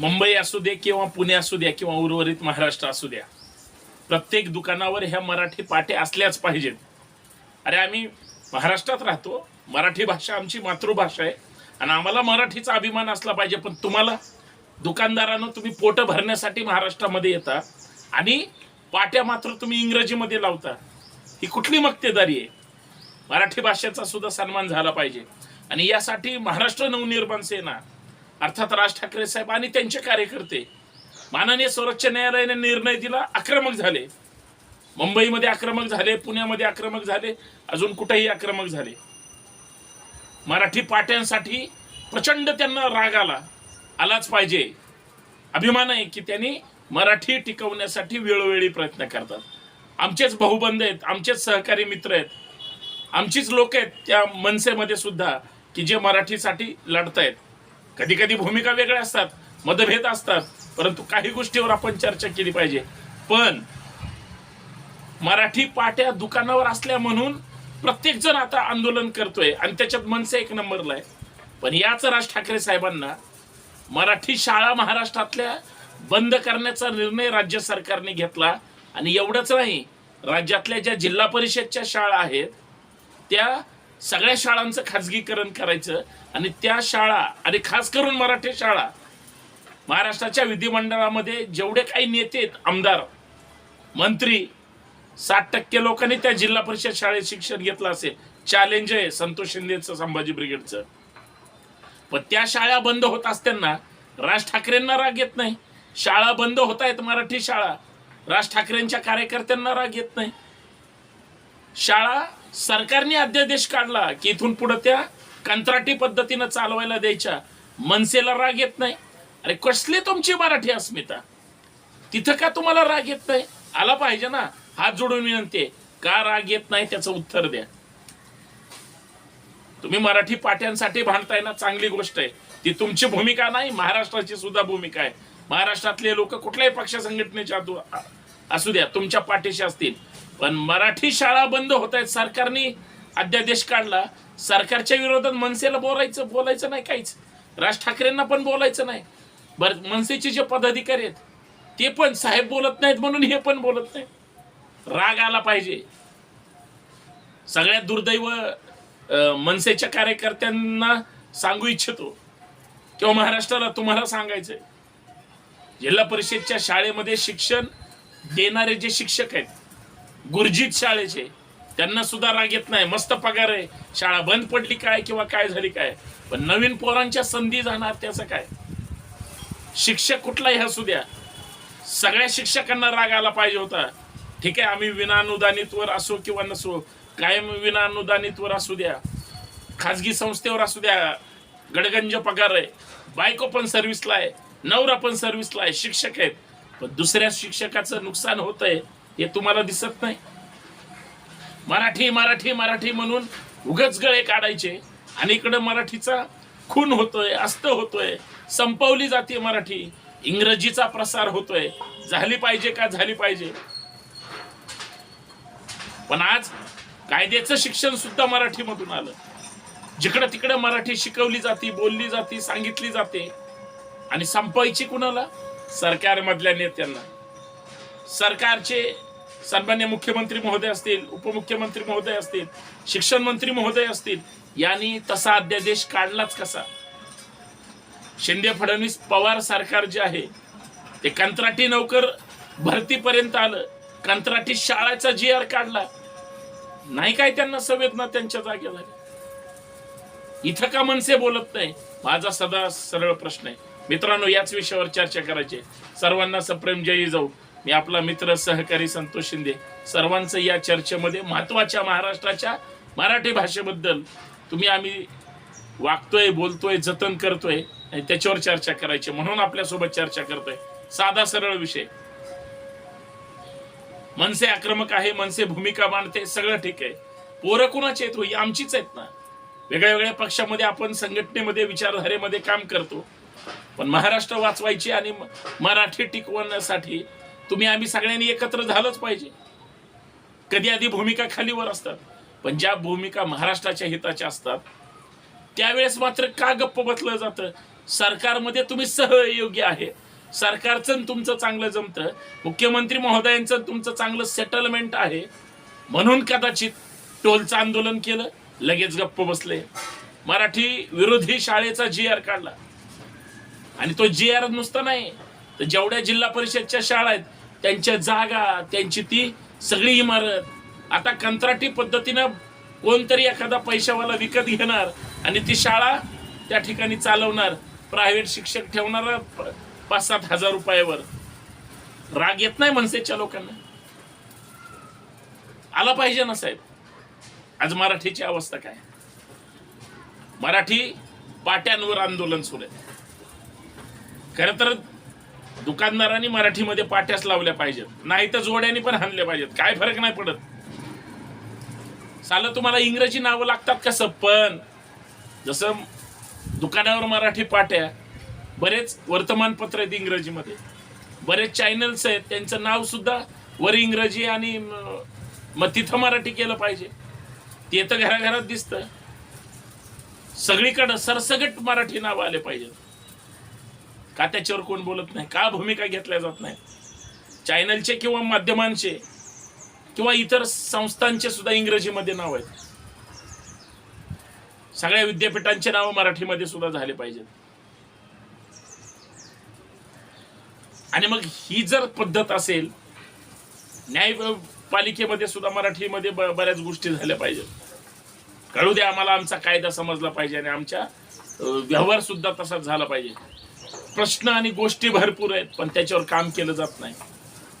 मुंबई असू दे किंवा पुणे असू द्या किंवा उर्वरित महाराष्ट्र असू द्या प्रत्येक दुकानावर ह्या मराठी पाट्या असल्याच पाहिजेत. अरे आम्ही महाराष्ट्रात राहतो मराठी भाषा आमची मातृभाषा आहे आणि आम्हाला मराठीचा अभिमान असला पाहिजे पण तुम्हाला दुकानदारानं तुम्ही पोट भरण्यासाठी महाराष्ट्रामध्ये येता आणि पाट्या मात्र तुम्ही इंग्रजीमध्ये लावता. ही कुठली मक्तेदारी आहे? मराठी भाषेचा सुद्धा सन्मान झाला पाहिजे. आणि यासाठी महाराष्ट्र नवनिर्माण सेना अर्थात राज ठाकरे साहेब आणि त्यांचे कार्यकर्ते माननीय सर्वोच्च न्यायालयाने निर्णय दिला आक्रमक झाले. मुंबईमध्ये आक्रमक झाले पुण्यामध्ये आक्रमक झाले अजून कुठेही आक्रमक झाले. मराठी पाट्यांसाठी प्रचंड त्यांना राग आला आलाच पाहिजे. अभिमान आहे की त्यांनी मराठी टिकवण्यासाठी वेळोवेळी प्रयत्न करतात. आमचेच भाऊबंद आहेत आमचेच सहकारी मित्र आहेत आमचीच लोक आहेत त्या मनसेमध्ये सुद्धा की जे मराठीसाठी लढतायत. कधी कधी भूमिका वेगळ्या असतात मतभेद असतात परंतु काही गोष्टीवर आपण चर्चा केली पाहिजे. पण मराठी पाट्या दुकानावर असल्या म्हणून प्रत्येक जण आता आंदोलन करतोय आणि त्याच्यात मनसे एक नंबरला आहे. पण याच राज ठाकरे साहेबांना मराठी शाळा महाराष्ट्रातल्या बंद करण्याचा निर्णय राज्य सरकारने घेतला आणि एवढंच नाही राज्यातल्या ज्या जिल्हा परिषदच्या शाळा आहेत त्या सगळ्या शाळांचं खाजगीकरण करायचं आणि त्या शाळा आणि खास करून मराठी शाळा महाराष्ट्राच्या विधिमंडळामध्ये जेवढे काही नेते आमदार मंत्री साठ टक्के लोकांनी त्या जिल्हा परिषद शाळेत शिक्षण घेतलं असेल. चॅलेंज आहे संतोष शिंदेचं संभाजी ब्रिगेडचं. पण त्या शाळा बंद होत असताना राज ठाकरेंना राग येत नाही. शाळा बंद होत आहेत मराठी शाळा. राज ठाकरेंच्या कार्यकर्त्यांना राग येत नाही. शाळा सरकारने अध्यादेश काढला की इथून पुढे त्या कंत्राटी पद्धतीनं चालवायला द्यायच्या. मनसेला राग येत नाही. अरे कसली तुमची मराठी अस्मिता? तिथं का तुम्हाला राग येत नाही? आला पाहिजे ना. हात जोडून विनंती आहे. का राग येत नाही त्याचं उत्तर द्या. तुम्ही मराठी पाट्यांसाठी भांडताय ना चांगली गोष्ट आहे. ती तुमची भूमिका नाही महाराष्ट्राची सुद्धा भूमिका आहे. महाराष्ट्रातले लोक कुठल्याही पक्ष संघटनेच्या असू द्या तुमच्या पाठीशी असतील. पण मराठी शाळा बंद होत आहेत. सरकारने अध्यादेश काढला. सरकारच्या विरोधात मनसेला बोलायचं बोलायचं नाही काहीच. राज ठाकरेंना पण बोलायचं नाही. बर मनसेचे जे पदाधिकारी आहेत ते पण साहेब बोलत नाहीत म्हणून हे पण बोलत नाही राग आला पाहिजे. सगळ्यात दुर्दैव मनसेच्या कार्यकर्त्यांना सांगू इच्छितो. किंवा महाराष्ट्राला तुम्हाला सांगायचंय. जिल्हा परिषदच्या शाळेमध्ये शिक्षण देणारे जे शिक्षक आहेत गुरुजीत शाळेचे. त्यांना सुद्धा राग येत नाही. मस्त पगार आहे. शाळा बंद पडली काय किंवा काय झाली काय? पण नवीन पोरांच्या संधी जाणार त्याचं काय? शिक्षक कुठलाही असू द्या. सगळ्या शिक्षकांना राग आला पाहिजे होता. ठीक आहे आम्ही विनाअनुदानितवर असो किंवा नसो कायम विनाअनुदानितवर असू द्या. खाजगी संस्थेवर असू द्या. गडगंज पगार आहे. बायको पण सर्व्हिसला आहे. नवरा पण सर्व्हिसला आहे. शिक्षक आहेत. पण दुसऱ्या शिक्षकाचं नुकसान होत आहे हे तुम्हाला दिसत नाही. मराठी मराठी मराठी म्हणून उगच गळे काढायचे. आणि इकडं मराठीचा खून होतोय अस्त होतोय संपवली जाते मराठी. इंग्रजीचा प्रसार होतोय. झाली पाहिजे का झाली पाहिजे? पण आज कायद्याचं शिक्षण सुद्धा मराठीमधून आलं. जिकडं तिकडं मराठी शिकवली जाते बोलली जाते सांगितली जाते. आणि संपवायची कुणाला? सरकारमधल्या नेत्यांना. सरकारचे सन्मान्य मुख्यमंत्री महोदय असतील उपमुख्यमंत्री महोदय असतील शिक्षण मंत्री महोदय असतील यांनी तसा अध्यादेश काढलाच कसा? शिंदे फडणवीस पवार सरकार जे आहे ते कंत्राटी नोकर भरतीपर्यंत आलं. कंत्राटी शाळाचा जी आर काढला. नाही काय त्यांना संवेदना त्यांच्या जागे झाल्या इथं का मनसे बोलत नाही? माझा सदा सरळ प्रश्न आहे. मित्रांनो याच विषयावर चर्चा करायची सर्वांना सप्रेम जयी जाऊ मी आपला मित्र सहकारी संतोष शिंदे सर्वांचं या चर्चेमध्ये महत्त्वाच्या महाराष्ट्राच्या मराठी भाषेबद्दल तुम्ही आम्ही वागतोय बोलतोय जतन करतोय आणि त्याच्यावर चर्चा करायची. म्हणून आपल्यासोबत चर्चा करतोय. साधा सरळ विषय. मनसे आक्रमक आहे मनसे भूमिका मांडते सगळं ठीक आहे. पोरं कुणाची आहेत हो? ही? आमचीच आहेत ना. वेगळ्या वेगळ्या पक्षामध्ये आपण संघटनेमध्ये विचारधारेमध्ये काम करतो. पण महाराष्ट्र वाचवायची आणि मराठी टिकवण्यासाठी तुम्ही आम्ही सगळ्यांनी एकत्र झालंच पाहिजे. कधी आधी भूमिका खालीवर असतात पण ज्या भूमिका महाराष्ट्राच्या हिताच्या असतात त्यावेळेस मात्र का गप्प बसलं जातं? सरकारमध्ये तुम्ही सहयोगी आहे. सरकारचं आणि तुमचं चांगलं जमतं. मुख्यमंत्री महोदयांचं तुमचं चांगलं सेटलमेंट आहे. म्हणून कदाचित टोलचं आंदोलन केलं लगेच गप्प बसले. मराठी विरोधी शाळेचा जी आर काढला. आणि तो जी आर नुसता नाही तर जेवढ्या जिल्हा परिषदच्या शाळा आहेत त्यांच्या जागा त्यांची ती सगळी इमारत. आता कंत्राटी पद्धतीनं कोणतरी एखादा पैशावाला विकत घेणार आणि ती शाळा त्या ठिकाणी चालवणार. प्रायव्हेट शिक्षक ठेवणार पाच सात हजार रुपयावर. राग येत नाही मनसेच्या लोकांना? आला पाहिजे ना साहेब? आज मराठीची अवस्था काय? मराठी पाट्यांवर आंदोलन सुरू आहे. खरं तर दुकानदारांनी मराठीमध्ये पाट्याच लावल्या पाहिजेत. नाही तर जोड्याने पण हानल्या पाहिजेत. काय फरक नाही पडत. साला तुम्हाला इंग्रजी नावं लागतात कसं पण जसं दुकानावर मराठी पाट्या बरेच वर्तमानपत्र आहेत इंग्रजीमध्ये. बरेच चॅनल्स आहेत त्यांचं नाव सुद्धा वर इंग्रजी आणि मग तिथं मराठी केलं पाहिजे. ते तर घराघरात दिसतं. सगळीकडं सरसगट मराठी नावं आले पाहिजेत. का त्याच्यावर कोण बोलत नाही? का भूमिका घेतल्या जात नाही? चॅनलचे किंवा माध्यमांचे किंवा इतर संस्थांचे सुद्धा इंग्रजीमध्ये नाव आहेत. सगळ्या विद्यापीठांचे नाव मराठीमध्ये सुद्धा झाले पाहिजेत. आणि मग ही जर पद्धत असेल न्यायपालिकेमध्ये सुद्धा मराठीमध्ये बऱ्याच गोष्टी झाल्या पाहिजेत. कळू द्या आम्हाला आमचा कायदा समजला पाहिजे आणि आमच्या व्यवहार सुद्धा तसाच झाला पाहिजे. प्रश्न आणि गोष्टी भरपूर आहेत पण त्याच्यावर काम केलं जात नाही.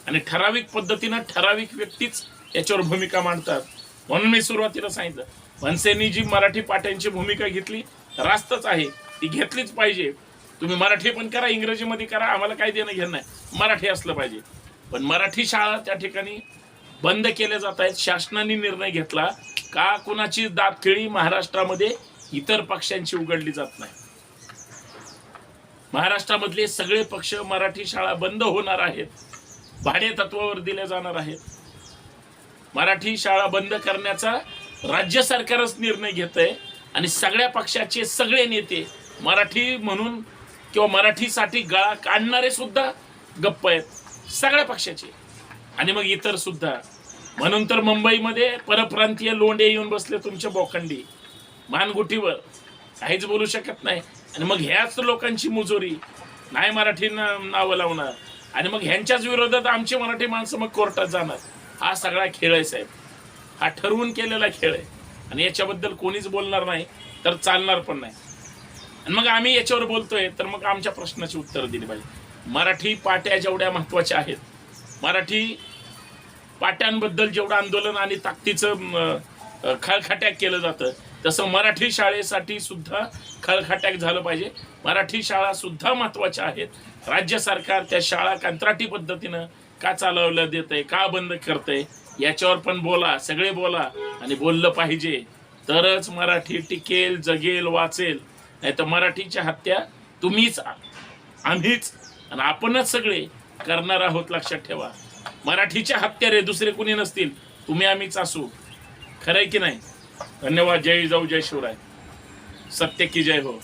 आणि ठराविक पद्धतीनं ठराविक व्यक्तीच याच्यावर भूमिका मांडतात. म्हणून मी सुरुवातीला सांगितलं मनसेनी जी मराठी पाट्यांची भूमिका घेतली रास्तच आहे. ती घेतलीच पाहिजे. तुम्ही मराठी पण करा इंग्रजीमध्ये करा आम्हाला काय देणं घेणं नाही. मराठी असलं पाहिजे. पण मराठी शाळा त्या ठिकाणी बंद केल्या जात आहेत. शासनाने निर्णय घेतला का कुणाची दाबखिळी महाराष्ट्रामध्ये इतर पक्षांची उघडली जात नाही. महाराष्ट्रामधले सगळे पक्ष मराठी शाळा बंद होणार आहेत. भाडे तत्वावर दिले जाणार आहेत. मराठी शाळा बंद करण्याचा राज्य सरकारच निर्णय घेत आहे आणि सगळ्या पक्षाचे सगळे नेते मराठी म्हणून किंवा मराठीसाठी गळा काढणारे सुद्धा गप्प आहेत. सगळ्या पक्षाचे. आणि मग इतर सुद्धा. म्हणून तर मुंबईमध्ये परप्रांतीय लोंडे येऊन बसले तुमच्या बोखंडी. मानगुटीवर. काहीच बोलू शकत नाही. आणि मग ह्याच लोकांची मुजोरी. नाही मराठी नावं लावणार. आणि मग ह्यांच्याच विरोधात आमची मराठी माणसं मग कोर्टात जाणार. हा सगळा खेळ आहे साहेब. हा ठरवून केलेला खेळ आहे. आणि याच्याबद्दल कोणीच बोलणार नाही तर चालणार पण नाही. आणि मग आम्ही याच्यावर बोलतोय तर मग आमच्या प्रश्नाची उत्तर दिली पाहिजे. मराठी पाट्या जेवढ्या महत्त्वाच्या आहेत मराठी पाट्यांबद्दल जेवढं आंदोलन आणि ताकदीचं खळखट्याक केलं जातं तसं मराठी शाळेसाठी सुद्धा खळखट्याक झालं पाहिजे. मराठी शाळा सुद्धा महत्त्वाच्या आहेत. राज्य सरकार त्या शाळा कंत्राटी पद्धतीनं का चालवलं देतंय का बंद करतंय याच्यावर पण बोला सगळे बोला आणि बोललं पाहिजे. तरच मराठी टिकेल जगेल वाचेल. नाही तर मराठीच्या हत्या तुम्हीच आम्हीच आणि आपणच सगळे करणार आहोत लक्षात ठेवा. मराठीच्या हत्या रे दुसरे कुणी नसतील. तुम्ही आम्हीच असू. खरंय की नाही? धन्यवाद. जय जाऊ जय शिवराय. सत्य की जय हो.